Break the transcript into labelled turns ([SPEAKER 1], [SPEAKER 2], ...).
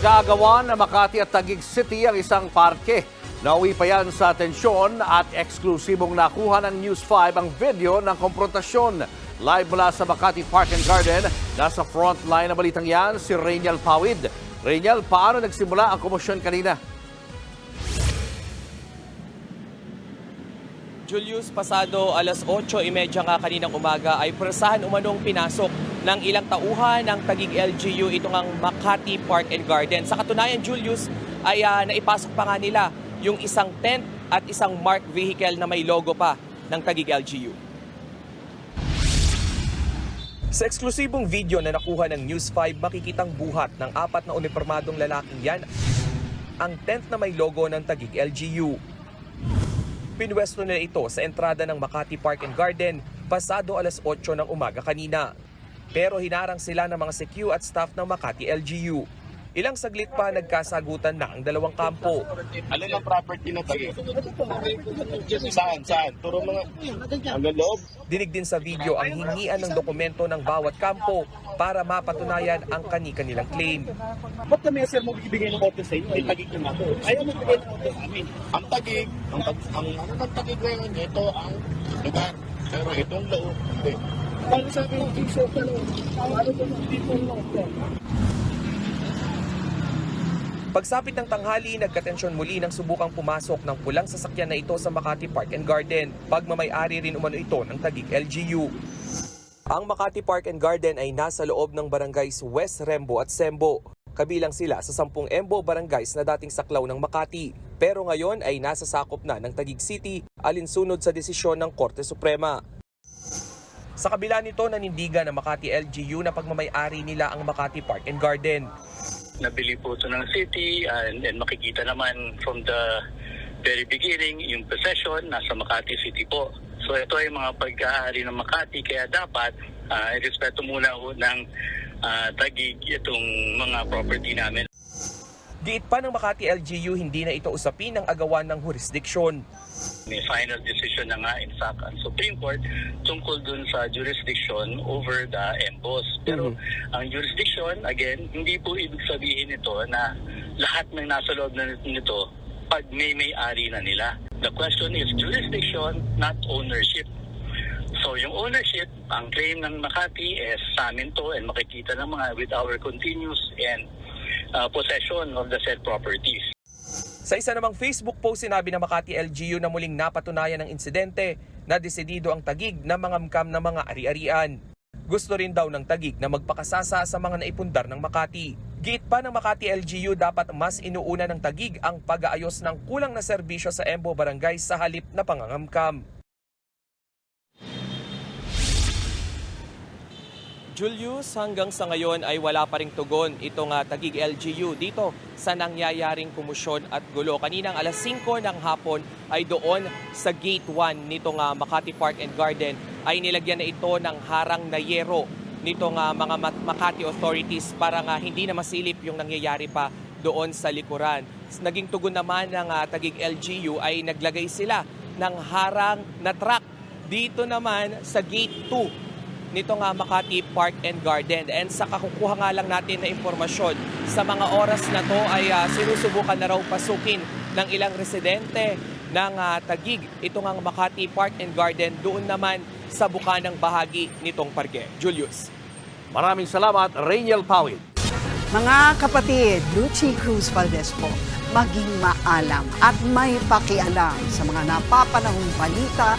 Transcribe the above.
[SPEAKER 1] Nag-aagawan na Makati at Taguig City ang isang parke. Nauwi pa yan sa atensyon at eksklusibong nakuha ng News 5 ang video ng komprontasyon. Live mula sa Makati Park and Garden, nasa front line na balitang yan si Rainiel Pawid. Rainiel, paano nagsimula ang komosyon kanina?
[SPEAKER 2] Julius, pasado alas 8.30 nga kaninang umaga ay presahan umanong pinasok ng ilang tauhan ng Tagig LGU itong ang Makati Park and Garden. Sa katunayan, Julius, ay ah, naipasok pa nga nila yung isang tent at isang marked vehicle na may logo pa ng Tagig LGU. Sa eksklusibong video na nakuha ng News 5, makikitang buhat ng apat na uniformadong lalaking yan ang tent na may logo ng Tagig LGU. Pinwesto nila ito sa entrada ng Makati Park and Garden pasado alas 8 ng umaga kanina. Pero hinarang sila ng mga CQ at staff ng Makati LGU. Ilang saglit pa nagkasagutan na ang dalawang kampo.
[SPEAKER 3] Ano ang property na tayo? Saan? Saan? Turo mga hanggang loob.
[SPEAKER 2] Dinig din sa video ang hingian ng dokumento ng bawat kampo para mapatunayan ang kani-kanilang claim.
[SPEAKER 4] Ba't kami sir mo bibigay ng auto sa inyo? Ay, tagig naman ako. Ayaw mo bigay ng auto sa amin.
[SPEAKER 3] Ang tagig, ang, tag, ang ano ng tagig ngayon, ito ang lugar. Pero itong loob, hindi.
[SPEAKER 4] Paano sa akin yung piso ka lang? Ano ko ng people mo?
[SPEAKER 2] Pagsapit ng tanghali, nagkatensyon muli nang subukang pumasok ng pulang sasakyan na ito sa Makati Park and Garden. Pagmamayari rin umano ito ng Tagig LGU. Ang Makati Park and Garden ay nasa loob ng barangays West Rembo at Sembo. Kabilang sila sa 10 Embo barangays na dating saklaw ng Makati. Pero ngayon ay nasa sakop na ng Tagig City alinsunod sa desisyon ng Korte Suprema. Sa kabila nito, nanindigan ng Makati LGU na pagmamayari nila ang Makati Park and Garden.
[SPEAKER 5] nabili po ito ng city and, and makikita naman from the very beginning yung possession nasa Makati City po. So ito ay mga pagkaari ng Makati kaya dapat uh, irespeto muna ho ng ah, tagig itong mga property namin.
[SPEAKER 2] Giit pa ng Makati LGU, hindi na ito usapin ng agawan ng jurisdiksyon.
[SPEAKER 5] May final decision na nga in fact ang Supreme Court tungkol dun sa jurisdiction over the EMBOS. Pero ang jurisdiction, again, hindi po ibig sabihin nito na lahat ng nasa loob na nito pag may may-ari na nila. The question is jurisdiction, not ownership. So yung ownership, ang claim ng Makati is sa amin to and makikita ng mga with our continuous and uh, possession of the said properties.
[SPEAKER 2] Sa isa namang Facebook post, sinabi ng Makati LGU na muling napatunayan ng insidente na desidido ang tagig na mga mkam ng mga ari-arian. Gusto rin daw ng tagig na magpakasasa sa mga naipundar ng Makati. Giit pa ng Makati LGU dapat mas inuuna ng tagig ang pag-aayos ng kulang na serbisyo sa Embo Barangay sa halip na pangangamkam. Julius, hanggang sa ngayon ay wala pa ring tugon itong uh, Tagig LGU dito sa nangyayaring kumusyon at gulo. Kaninang alas 5 ng hapon ay doon sa Gate 1 nitong uh, Makati Park and Garden ay nilagyan na ito ng harang na yero nitong uh, mga Makati authorities para nga hindi na masilip yung nangyayari pa doon sa likuran. Naging tugon naman ng uh, Tagig LGU ay naglagay sila ng harang na truck dito naman sa Gate 2 nito nga Makati Park and Garden. And sa kakukuha nga lang natin na impormasyon, sa mga oras na to ay ah, sinusubukan na raw pasukin ng ilang residente ng ah, Tagig. Ito nga Makati Park and Garden doon naman sa bukanang bahagi nitong parke. Julius.
[SPEAKER 1] Maraming salamat, Rainiel Pawid.
[SPEAKER 6] Mga kapatid, Lucy Cruz Valdez po, maging maalam at may pakialam sa mga napapanahong balita